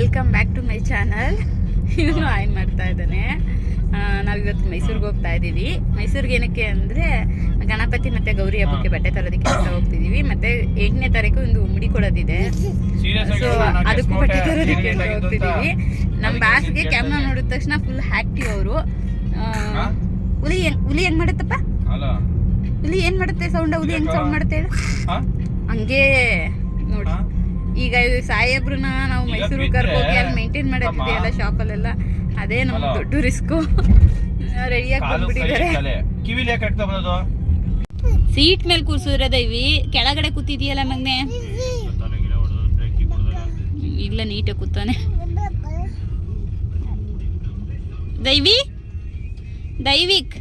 Welcome back to my channel ಇವನು ಆಯ್ನ್ ಮಾಡ್ತಾ ಇದ್ದಾನೆ. ನಾವಿವತ್ತು ಮೈಸೂರಿಗೆ ಹೋಗ್ತಾ ಇದ್ದೀವಿ. ಮೈಸೂರಿಗೆ ಏನಕ್ಕೆ ಅಂದರೆ ಗಣಪತಿ ಮತ್ತೆ ಗೌರಿ ಹಬ್ಬಕ್ಕೆ ಬಟ್ಟೆ ತರೋದಕ್ಕೆ ಅಂತ ಹೋಗ್ತಿದ್ದೀವಿ. ಮತ್ತೆ ಎಂಟನೇ ತಾರೀಕು ಒಂದು ಉಂಬಡಿ ಕೊಡೋದಿದೆ ಸೊ ಅದಕ್ಕೂ ಬಟ್ಟೆ ತರೋದಕ್ಕೆ ಅಂತ ಹೋಗ್ತಿದ್ದೀವಿ. ನಮ್ಮ ಬಾಸ್ಗೆ ಕ್ಯಾಮ್ರಾ ನೋಡಿದ ತಕ್ಷಣ ಫುಲ್ ಹ್ಯಾಕ್ಟಿವ್ ಅವರು. ಹುಲಿ ಹೆಂಗ್ ಹುಲಿ ಹೆಂಗ್ ಮಾಡುತ್ತಪ್ಪ? ಹುಲಿ ಏನು ಮಾಡುತ್ತೆ? ಸೌಂಡ ಹುಲಿ ಹೆಂಗ್ ಸೌಂಡ್ ಮಾಡುತ್ತೆ ಹೇಳು? ಹಂಗೆ. ನೋಡಿ? ಈಗ ಸಾಹೇಬ್ರನ್ನ ನಾವು ಮೈಸೂರು ಕರ್ಕೋಗಿ ಅಲ್ಲಿ ಮೇಂಟೈನ್ ಶಾಪ್ ಶಾಪಲ್ಲೆಲ್ಲ ಅದೇ ನಮ್ಮ. ದೊಡ್ಡ ರಿಸ್ಕು ರೆಡಿಯಾಗಿ ಕೊಟ್ಬಿಟ್ಟಿದ್ದಾರೆ ಬಂದ್ಬಿಟ್ಟಿದ್ದಾರೆ. ಕಿವಿಲಿ ಯಾಕೆ ಹಾಕ್ತಾ ಬರೋದು ಸೀಟ್ ಮೇಲೆ ಕೂರ್ಸಿದ್ರೆ ದೈವಿ ಕೆಳಗಡೆ ಕೂತಿದೀಯಲ್ಲ ಮಗ್ನೆ? ಇಲ್ಲ ನೀಟಾಗಿ ಕೂತಾನೆ. ದೈವಿ? ದೈವಿಕ್?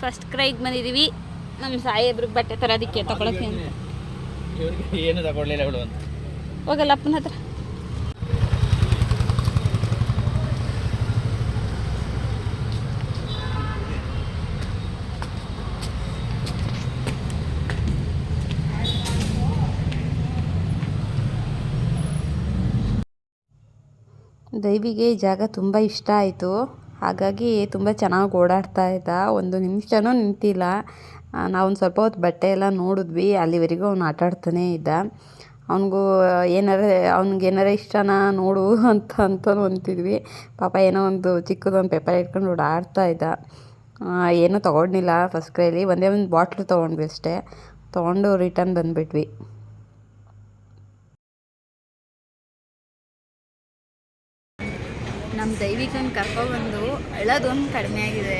ಫಸ್ಟ್ ಕ್ರೈಗೆ ಬಂದಿದ್ದೀವಿ ನಮ್ಮ ಸಾಹೇಬ್ರಿಗೆ ಬಟ್ಟೆ ತರೋದಕ್ಕೆ ತಗೊಳಕ್ಕೆ ಏನು ತಗೊಳ್ಳಿಲ್ಲ ಬಿಡು ಅಂತ. ಹೋಗಲ್ಲ ಅಪ್ಪನ ಹತ್ರ. ದೈವಿಗೆ ಈ ಜಾಗ ತುಂಬ ಇಷ್ಟ ಆಯಿತು. ಹಾಗಾಗಿ ತುಂಬ ಚೆನ್ನಾಗಿ ಓಡಾಡ್ತಾ ಇದ್ದ. ಒಂದು ನಿಮಿಷನೂ ನಿಂತಿಲ್ಲ. ನಾವೊಂದು ಸ್ವಲ್ಪ ಹೊತ್ತು ಬಟ್ಟೆ ಎಲ್ಲ ನೋಡಿದ್ವಿ. ಅಲ್ಲಿವರೆಗೂ ಅವ್ನು ಆಟಾಡ್ತಾನೇ ಇದ್ದ. ಅವನಿಗೂ ಏನಾರ, ಅವ್ನಿಗೆ ಏನಾರ ಇಷ್ಟನಾ ನೋಡು ಅಂತ, ಅಂತಲೂ ಅಂತಿದ್ವಿ. ಪಾಪ ಏನೋ ಒಂದು ಚಿಕ್ಕದೊಂದು ಪೇಪರ್ ಇಟ್ಕೊಂಡು ಓಡಾಡ್ತಾ ಇದ್ದ. ಏನೂ ತೊಗೊಂಡಿಲ್ಲ ಫಸ್ಟ್ ಕ್ರೈಲಿ. ಒಂದೇ ಒಂದು ಬಾಟ್ಲು ತೊಗೊಂಡ್ವಿ ಅಷ್ಟೇ. ತೊಗೊಂಡು ರಿಟರ್ನ್ ಬಂದುಬಿಟ್ವಿ. ನಮ್ಮ ದೈವಿಕನ ಕರ್ಕೊಬಂದು ಅಳೋದೊಂದು ಕಡಿಮೆ ಆಗಿದೆ.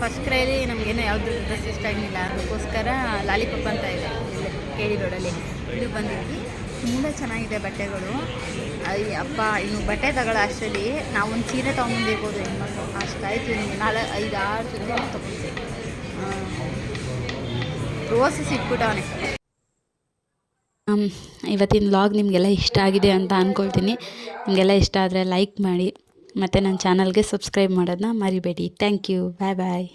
ಫಸ್ಟ್ ಕ್ರೈಲಿ ನಮಗೇನು ಯಾವುದು ಡ್ರೆಸ್ ಇಷ್ಟ ಆಗಿಲ್ಲ ಅದಕ್ಕೋಸ್ಕರ ಲಾಲಿಪಾಪ್ ಅಂತ ಇದೆ. ಕೇಳಿ ರೋಡಲ್ಲಿ ಇದು ಬಂದಿದ್ವಿ. ತುಂಬ ಚೆನ್ನಾಗಿದೆ ಬಟ್ಟೆಗಳು. ಅಯ್ಯ ಅಪ್ಪ, ಇನ್ನು ಬಟ್ಟೆ ತಗೊಳ್ಳೋ ಅಷ್ಟರಲ್ಲಿ ನಾವೊಂದು ಸೀರೆ ತೊಗೊಂಡಿರ್ಬೋದು ಹೆಣ್ಮಕ್ಳು ಅಷ್ಟಾಯ್ತು ನಿಮಗೆ ನಾಳೆ ಐದು ಆರು ಸೀರೆ ತೊಗೊಂಡ್ವಿ ರೋಸಸ್ ಇಟ್ಬಿಟ್ಟವನೆ ಇವತ್ತಿನ ವ್ಲಾಗ್ ನಿಮಗೆಲ್ಲ ಇಷ್ಟ ಆಗಿದೆ ಅಂತ ಅಂದ್ಕೊಳ್ತೀನಿ ನಿಮಗೆಲ್ಲ ಇಷ್ಟ ಆದರೆ ಲೈಕ್ ಮಾಡಿ, ಮತ್ತು ನನ್ನ ಚಾನಲ್ಗೆ ಸಬ್ಸ್ಕ್ರೈಬ್ ಮಾಡೋದನ್ನ ಮರಿಬೇಡಿ. Thank you bye bye